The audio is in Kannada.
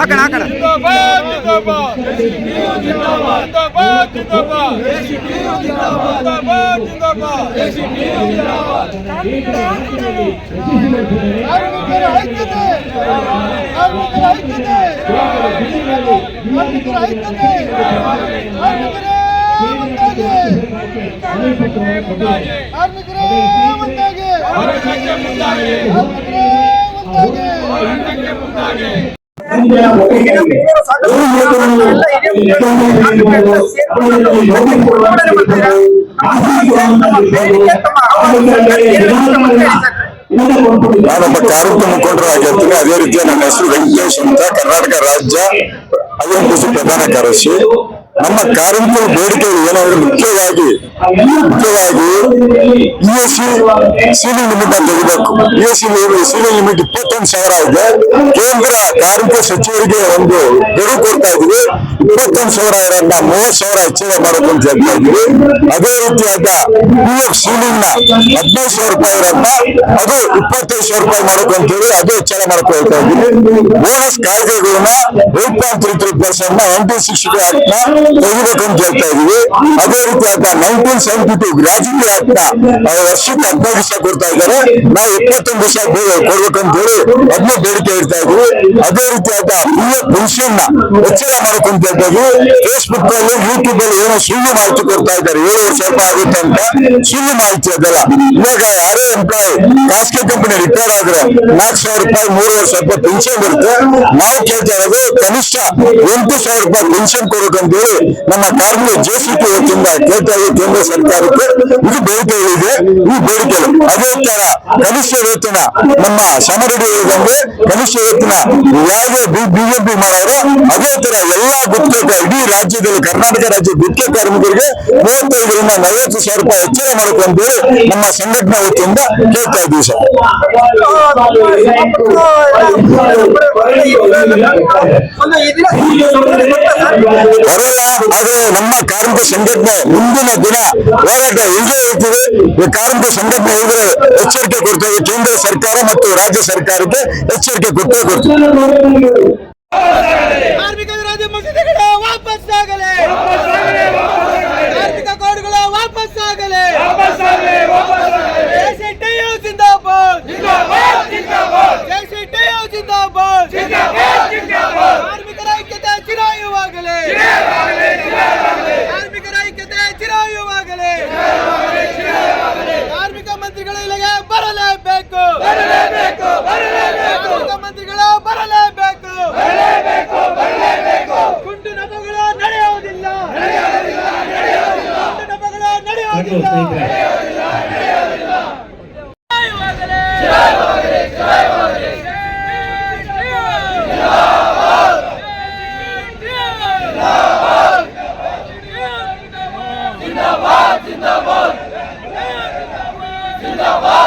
ఆకడ ఆకడ కార్మికులే ముందాజే కార్మికులే ముందాజే ನಾನೊಬ್ಬ ಕಾರ್ಯಕ್ರಮ ಮುಖಂಡರಾಗಿರ್ತೀನಿ ಅದೇ ರೀತಿಯ ನನ್ನ ಹೆಸರು ವೆಂಕಟೇಶ್ ಅಂತ ಕರ್ನಾಟಕ ರಾಜ್ಯ ಅಭಿವೃದ್ಧಿ ಪ್ರಧಾನ ಕಾರ್ಯದರ್ಶಿ ನಮ್ಮ ಕಾರ್ಮಿಕರ ಬೇಡಿಕೆಗಳು ಏನಂದ್ರೆ ಮುಖ್ಯವಾಗಿ ಮುಖ್ಯವಾಗಿ E S C ceiling limit ಅಂತ ತೆಗಿಬೇಕು E S C ceiling limit ಇಪ್ಪತ್ತೊಂದು ಸಾವಿರ ಇದೆ. ಕೇಂದ್ರ ಕಾರ್ಮಿಕ ಸಚಿವರಿಗೆ ಒಂದು ಗಡುವು ಕೊಡ್ತಾ ಇದೀವಿ ಇಪ್ಪತ್ತೊಂದು ಸಾವಿರ ಇರೋದನ್ನ ಮೂವತ್ತು ಸಾವಿರ ಹೆಚ್ಚಳ ಮಾಡಬೇಕು ಅಂತ ಹೇಳ್ತಾ ಇದೀವಿ ಅದೇ ರೀತಿಯಾದ ಪಿ ಎಫ್ ಸೀಲಿಂಗ್ನ ಹದಿನೈದು ಸಾವಿರ ರೂಪಾಯಿ ಇರೋದನ್ನ ಅದು ಇಪ್ಪತ್ತೈದು ಸಾವಿರ ರೂಪಾಯಿ ಮಾಡಬೇಕು ಅಂತ ಹೇಳಿ ಅದು ಹೆಚ್ಚಳ ಮಾಡಬೇಕು ಹೇಳ್ತಾ ಇದೀವಿ ಬೋನಸ್ ಕಾಯ್ದೆಗಳನ್ನ ಏಟ್ ಪಾಯಿಂಟ್ ತ್ರೀ ತ್ರೀ ಪರ್ಸೆಂಟ್ನ ನೈನ್ಟೀನ್ ಸಿಕ್ಸ್ಟಿ ಆಕ್ಟ್ನ ತೆಗಿಬೇಕು ಹೇಳ್ತಾ ಇದೀವಿ ಅದೇ ರೀತಿಯಾದ ನೈನ್ಟೀನ್ ಸೆವೆಂಟಿ ಟು ಆಕ್ಟ್ನ ವರ್ಷಕ್ಕೆ ಹದಿನೈದು ವರ್ಷ ಕೊಡ್ತಾ ಇದ್ದಾರೆ. ನಾವು ಇಪ್ಪತ್ತೊಂದು ದಿವಸ ಕೊಡ್ಬೇಕಂತ ಹೇಳಿ ಅದನ್ನ ಬೇಡಿಕೆ ಇಡ್ತಾ ಇದೀವಿ ಅದೇ ರೀತಿಯಾದ ಪಿ ಎಫ್ ಪೆನ್ಷನ್ ಹೆಚ್ಚಳ ಮಾಡಬೇಕು ಅಂತ ಹೇಳ್ತಾ ಇದೀವಿ ಫೇಸ್ಬುಕ್ ಅಲ್ಲಿ ಯೂಟ್ಯೂಬ್ ಅಲ್ಲಿ ಏನೋ ಸುಳ್ಳು ಮಾಹಿತಿ ಕೊಡ್ತಾ ಇದ್ದಾರೆ. ಏಳು ವರ್ಷ ರೂಪಾಯಿ ಆಗುತ್ತೆ ಅಂತ ಸುಳ್ಳು ಮಾಹಿತಿ ಅದಲ್ಲ. ಇವಾಗ ಯಾರೇ ಎಂಪ್ಲಾಯಿ ಖಾಸಗಿ ಕಂಪನಿ ರಿಟೈರ್ ಆದ್ರೆ ನಾಲ್ಕು ಸಾವಿರ ರೂಪಾಯಿ ಮೂರುವರೆ ಸಾವಿರ ರೂಪಾಯಿ ಪೆನ್ಷನ್ ಬರುತ್ತೆ. ನಾವು ಕೇಳ್ತಾ ಇರೋದು ಕನಿಷ್ಠ ಎಂಟು ಸಾವಿರ ರೂಪಾಯಿ ಪೆನ್ಷನ್ ಕೊಡಬೇಕಂತ ಹೇಳಿ ನಮ್ಮ ಕಾರ್ಮಿಕ ಜೆ ಸಿ ಪಿ ವತಿಯಿಂದ ಕೇಳ್ತಾ ಇದ್ದೀವಿ ಕೇಂದ್ರ ಸರ್ಕಾರಕ್ಕೆ ಇದು ಬೇಡಿಕೆಗಳಿದೆ ಈ ಬೇಡಿಕೆಗಳು ಅದೇ ತರ ಕನಿಷ್ಠ ವೇತನ ನಮ್ಮ ಸಮರಡಿ ಹೇಳಿದಂಗೆ ಕನಿಷ್ಠ ವೇತನ ಯಾವುದೇ ಬಿಜೆಪಿ ಮಾಡೋರು ಅದೇ ತರ ಎಲ್ಲಾ ಗುತ್ತಿಗೆ ಇಡೀ ರಾಜ್ಯದಲ್ಲಿ ಕರ್ನಾಟಕ ರಾಜ್ಯ ಗುತ್ತಿಗೆ ಕಾರ್ಮಿಕರಿಗೆ ಮೂವತ್ತೈದರಿಂದ ನಲವತ್ತು ಸಾವಿರ ರೂಪಾಯಿ ಹೆಚ್ಚಳ ಮಾಡಬೇಕು ಅಂತೇಳಿ ನಮ್ಮ ಸಂಘಟನೆ ವತಿಯಿಂದ ಕೇಳ್ತಾ ಇದ್ದೀವಿ ಸರ್ ಬರಲ್ಲ ಆದ್ರೆ ನಮ್ಮ ಕಾರ್ಮಿಕ ಸಂಘಟನೆ ಮುಂದಿನ ದಿನ ಹೋರಾಟ ಇರ್ತೀವಿ ಈ ಕಾರ್ಮಿಕ ಸಂಘಟನೆ ಇದ್ರೆ ಎಚ್ಚರಿಕೆ ಕೊಡ್ತೇವೆ ಕೇಂದ್ರ ಸರ್ಕಾರ ಮತ್ತು ರಾಜ್ಯ ಸರ್ಕಾರಕ್ಕೆ ಎಚ್ಚರಿಕೆ ಕೊಟ್ಟೇ ಕೊಡ್ತೀವಿ ನಡೆಯುವುದಿಲ್ಲ ಜಯವಾಗಲಿ. ಜಿಂದಾಬಾದ್ ಜಿಂದಾಬಾದ್ ಜಿಂದಾಬಾದ್ ಜಿಂದಾಬಾದ್